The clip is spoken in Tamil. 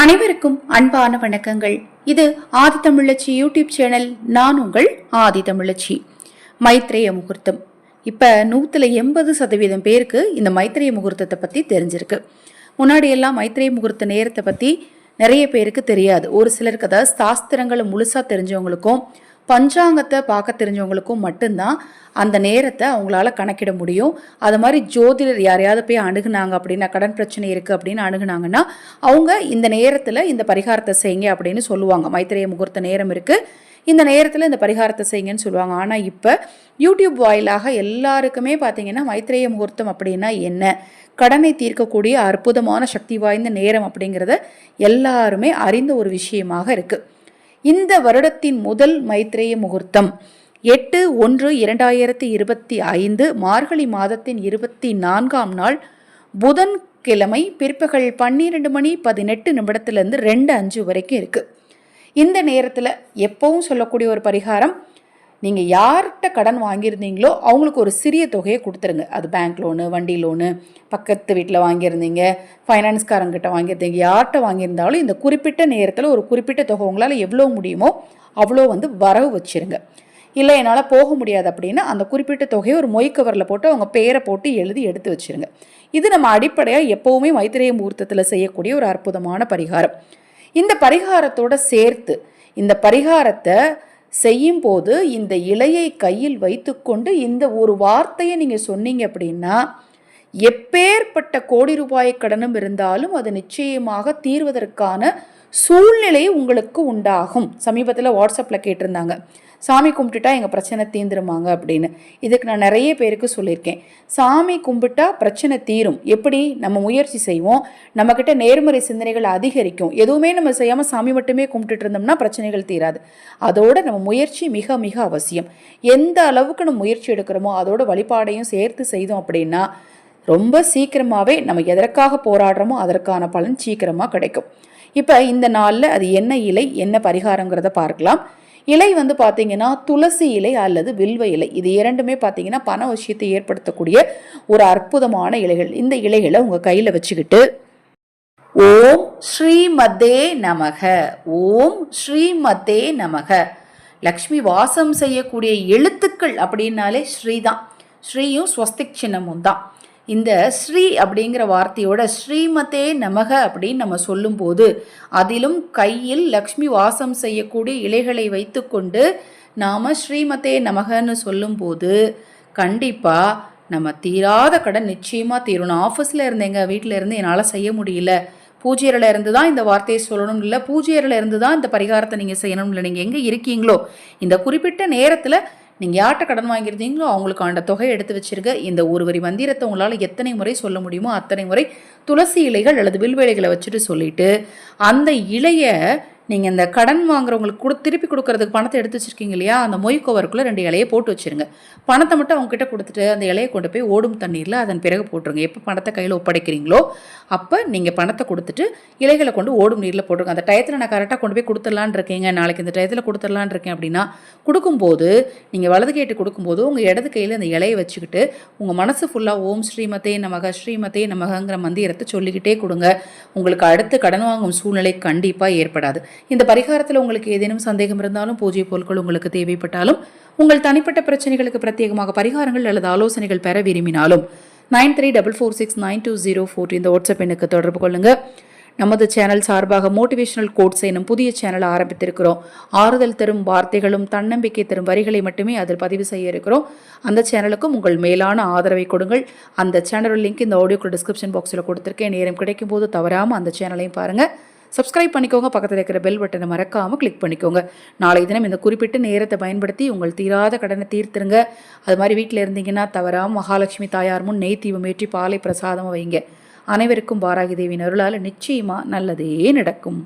அனைவருக்கும் அன்பான வணக்கங்கள். இது ஆதி தமிழச்சி யூடியூப் சேனல். நான் உங்கள் ஆதி தமிழச்சி. மைத்ரேய முகூர்த்தம். இப்போ நூற்றில் எண்பது சதவீதம் பேருக்கு இந்த மைத்ரேய முகூர்த்தத்தை பற்றி தெரிஞ்சிருக்கு. முன்னாடியெல்லாம் மைத்ரேய முகூர்த்த நேரத்தை பற்றி நிறைய பேருக்கு தெரியாது. ஒரு சிலருக்கு அதாவது சாஸ்திரங்களை முழுசாக தெரிஞ்சவங்களுக்கும் பஞ்சாங்கத்தை பார்க்க தெரிஞ்சவங்களுக்கும் மட்டும்தான் அந்த நேரத்தை அவங்களால கணக்கிட முடியும். அது மாதிரி ஜோதிடர் யாரையாவது போய் அணுகுனாங்க அப்படின்னா கடன் பிரச்சனை இருக்குது அப்படின்னு அணுகுனாங்கன்னா அவங்க இந்த நேரத்தில் இந்த பரிகாரத்தை செய்யுங்க அப்படின்னு சொல்லுவாங்க. மைத்திரைய முகூர்த்த நேரம் இருக்குது இந்த நேரத்தில் இந்த பரிகாரத்தை செய்யுங்கன்னு சொல்லுவாங்க. ஆனால் இப்போ யூடியூப் வாயிலாக எல்லாருக்குமே பார்த்தீங்கன்னா மைத்திரேய முகூர்த்தம் அப்படின்னா என்ன? கடனை தீர்க்கக்கூடிய அற்புதமான சக்தி வாய்ந்த நேரம் அப்படிங்கிறத எல்லாருமே அறிந்த ஒரு விஷயமாக இருக்குது இந்த வருடத்தின் முதல் மைத்ரேய முகூர்த்தம். எட்டு ஒன்று இரண்டாயிரத்தி இருபத்தி ஐந்து மார்கழி மாதத்தின் இருபத்தி நான்காம் நாள் புதன் கிழமை பிற்பகல் பன்னிரெண்டு மணி பதினெட்டு நிமிடத்துலேருந்து ரெண்டு அஞ்சு வரைக்கும் இருக்குது இந்த நேரத்தில் எப்பவும் சொல்லக்கூடிய ஒரு பரிகாரம் நீங்கள் யார்கிட்ட கடன் வாங்கியிருந்தீங்களோ அவங்களுக்கு ஒரு சிறிய தொகையை கொடுத்துருங்க. அது பேங்க் லோனு வண்டி லோனு பக்கத்து வீட்டில் வாங்கியிருந்தீங்க ஃபைனான்ஸ்காரங்கிட்ட வாங்கியிருந்தீங்க யார்கிட்ட வாங்கியிருந்தாலும் இந்த குறிப்பிட்ட நேரத்தில் ஒரு குறிப்பிட்ட தொகை உங்களால் எவ்வளோ முடியுமோ அவ்வளோ வந்து வரவு வச்சுருங்க. இல்லை என்னால் போக முடியாது அப்படின்னா அந்த குறிப்பிட்ட தொகையை ஒரு மொய் கவரில் போட்டு அவங்க பேரை போட்டு எழுதி எடுத்து வச்சுருங்க. இது நம்ம அடிப்படையாக எப்போவுமே மைத்திரேய முகூர்த்தத்தில் செய்யக்கூடிய ஒரு அற்புதமான பரிகாரம். இந்த பரிகாரத்தோட சேர்த்து இந்த பரிகாரத்தை செய்யும்போது இந்த இலையை கையில் வைத்துக்கொண்டு இந்த ஒரு வார்த்தையை நீங்கள் சொன்னீங்க அப்படின்னா எப்பேற்பட்ட கோடி ரூபாய் கடனும் இருந்தாலும் அது நிச்சயமாக தீர்வதற்கான சூழ்நிலை உங்களுக்கு உண்டாகும். சமீபத்தில் வாட்ஸ்அப்பில் கேட்டிருந்தாங்க. சாமி கும்பிட்டுட்டா எங்கள் பிரச்சனை தீந்துருமாங்க அப்படின்னு. இதுக்கு நான் நிறைய பேருக்கு சொல்லியிருக்கேன். சாமி கும்பிட்டா பிரச்சனை தீரும். எப்படி? நம்ம முயற்சி செய்வோம். நம்மக்கிட்ட நேர்மறை சிந்தனைகள் அதிகரிக்கும். எதுவுமே நம்ம செய்யாமல் சாமி மட்டுமே கும்பிட்டுட்டு இருந்தோம்னா பிரச்சனைகள் தீராது. அதோட நம்ம முயற்சி மிக மிக அவசியம். எந்த அளவுக்கு நம்ம முயற்சி எடுக்கிறோமோ அதோட வழிபாடையும் சேர்த்து செய்தோம் அப்படின்னா ரொம்ப சீக்கிரமாகவே நம்ம எதற்காக போராடுறோமோ அதற்கான பலன் சீக்கிரமாக கிடைக்கும். இப்போ இந்த நாளில் அது என்ன இலை என்ன பரிகாரங்கிறத பார்க்கலாம். இலை வந்து பார்த்தீங்கன்னா துளசி இலை அல்லது வில்வ இலை. இது இரண்டுமே பார்த்தீங்கன்னா பண விஷயத்தை ஏற்படுத்தக்கூடிய ஒரு அற்புதமான இலைகள். இந்த இலைகளை உங்கள் கையில் வச்சுக்கிட்டு ஓம் ஸ்ரீமதே நமக. ஓம் ஸ்ரீமதே நமக. லக்ஷ்மி வாசம் செய்யக்கூடிய எழுத்துக்கள் அப்படின்னாலே ஸ்ரீதான். ஸ்ரீயும் ஸ்வஸ்திக் சின்னமும் தான். இந்த ஸ்ரீ அப்படிங்கிற வார்த்தையோட ஸ்ரீமதே நமக அப்படின்னு நம்ம சொல்லும்போது அதிலும் கையில் லக்ஷ்மி வாசம் செய்யக்கூடிய இலைகளை வைத்துக்கொண்டு நாம் ஸ்ரீமதே நமகன்னு சொல்லும்போது கண்டிப்பாக நம்ம தீராத கடன் நிச்சயமாக தீரணும். ஆஃபீஸில் இருந்தேங்க வீட்டில் இருந்து என்னால் செய்ய முடியல. பூஜையரில் இருந்து தான் இந்த வார்த்தையை சொல்லணும் இல்லை பூஜையரில் இருந்து தான் இந்த பரிகாரத்தை நீங்கள் செய்யணும் இல்லை நீங்கள் எங்கே இருக்கீங்களோ? இந்த குறிப்பிட்ட நேரத்தில் நீங்கள் யார்கிட்ட கடன் வாங்கியிருந்தீங்களோ அவங்களுக்கு அந்த எடுத்து வச்சிருக்க இந்த ஒரு வரி மந்திரத்தை உங்களால் எத்தனை முறை சொல்ல முடியுமோ அத்தனை முறை துளசி இலைகள் அல்லது வில்வேலைகளை வச்சுட்டு சொல்லிட்டு அந்த இலையை நீங்கள் இந்த கடன் வாங்குறவங்களுக்கு கூட திருப்பி கொடுக்கறதுக்கு பணத்தை எடுத்து வச்சுருக்கீங்க இல்லையா? அந்த மொய் கவருக்குள்ளே ரெண்டு இலையை போட்டு வச்சுருங்க. பணத்தை மட்டும் அவங்ககிட்ட கொடுத்துட்டு அந்த இலையை கொண்டு போய் ஓடும் தண்ணீரில் அதன் பிறகு போட்டுருங்க. எப்போ பணத்தை கையில் ஒப்படைக்கிறீங்களோ அப்போ நீங்கள் பணத்தை கொடுத்துட்டு இலைகளை கொண்டு ஓடும் நீரில் போட்டுருங்க. அந்த டயத்தில் நான் கரெக்டாக கொண்டு போய் கொடுத்துடலான் இருக்கேங்க. நாளைக்கு இந்த டயத்தில் கொடுத்துடலான் இருக்கேன் அப்படின்னா கொடுக்கும்போது நீங்கள் வலது கேட்டு கொடுக்கும்போது உங்கள் இடது கையில் அந்த இலையை வச்சுக்கிட்டு உங்கள் மனசு ஃபுல்லாக ஓம் ஸ்ரீமதே நமக ஸ்ரீமதே நமகங்கிற மந்திரத்தை சொல்லிக்கிட்டே கொடுங்க. உங்களுக்கு அடுத்து கடன் வாங்கும் சூழ்நிலை கண்டிப்பாக ஏற்படாது. இந்த பரிகாரத்தில் உங்களுக்கு ஏதேனும் சந்தேகம் இருந்தாலும் பூஜை பொருட்கள் உங்களுக்கு தேவைப்பட்டாலும் உங்கள் தனிப்பட்ட பிரச்சனைகளுக்கு பிரத்யேகமாக பரிகாரங்கள் அல்லது ஆலோசனைகள் பெற விரும்பினாலும் nine three double four six nine two zero four இந்த வாட்ஸ்அப் எண்ணுக்கு தொடர்பு கொள்ளுங்கள் நமது சேனல் சார்பாக மோட்டிவேஷனல் கோட்ஸ் எனும் புதிய சேனல் ஆரம்பித்திருக்கிறோம். ஆறுதல் தரும் வார்த்தைகளும் தன்னம்பிக்கை தரும் வரிகளை மட்டுமே அதில் பதிவு செய்ய இருக்கிறோம். அந்த சேனலுக்கும் உங்கள் மேலான ஆதரவை கொடுங்கள். அந்த சேனலோட லிங்க் இந்த ஆடியோக்கு டிஸ்கிரிப்ஷன் பாக்ஸில் கொடுத்துருக்கேன். நேரம் கிடைக்கும் போது தவறாமல் அந்த சேனலையும் பாருங்கள் சப்ஸ்கிரைப் பண்ணிக்கோங்க. பக்கத்தில் இருக்கிற பெல் பட்டனை மறக்காமல் கிளிக் பண்ணிக்கோங்க. நாளை தினம் இந்த குறிப்பிட்ட நேரத்தை பயன்படுத்தி உங்கள் தீராத கடனை தீர்த்துருங்க. அது மாதிரி வீட்டில் இருந்தீங்கன்னா தவறாமல் மகாலட்சுமி தாயார் முன் நெய் தீபம் ஏற்றி பாலை பிரசாதமாக வைங்க. அனைவருக்கும் பாராகி தேவியின் அருளால் நிச்சயமாக நல்லதே நடக்கும்.